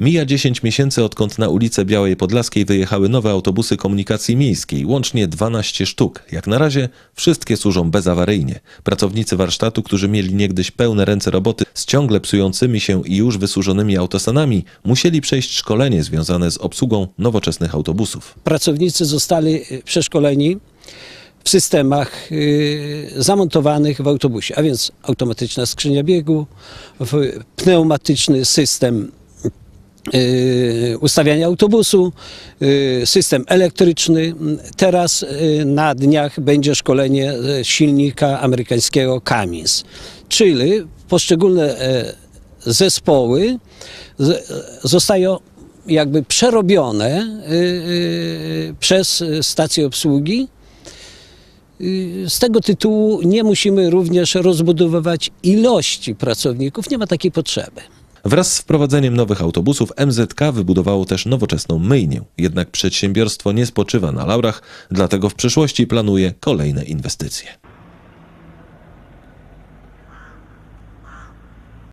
Mija 10 miesięcy, odkąd na ulicę Białej Podlaskiej wyjechały nowe autobusy komunikacji miejskiej, łącznie 12 sztuk. Jak na razie wszystkie służą bezawaryjnie. Pracownicy warsztatu, którzy mieli niegdyś pełne ręce roboty z ciągle psującymi się i już wysłużonymi autosanami, musieli przejść szkolenie związane z obsługą nowoczesnych autobusów. Pracownicy zostali przeszkoleni w systemach y, zamontowanych w autobusie, a więc automatyczna skrzynia biegu, pneumatyczny system y, ustawiania autobusu, y, system elektryczny. Teraz na dniach będzie szkolenie silnika amerykańskiego Cummins, czyli poszczególne e, zespoły zostają jakby przerobione przez stację obsługi. Y, Z tego tytułu nie musimy również rozbudowywać ilości pracowników, nie ma takiej potrzeby. Wraz z wprowadzeniem nowych autobusów MZK wybudowało też nowoczesną myjnię. Jednak przedsiębiorstwo nie spoczywa na laurach, dlatego w przyszłości planuje kolejne inwestycje.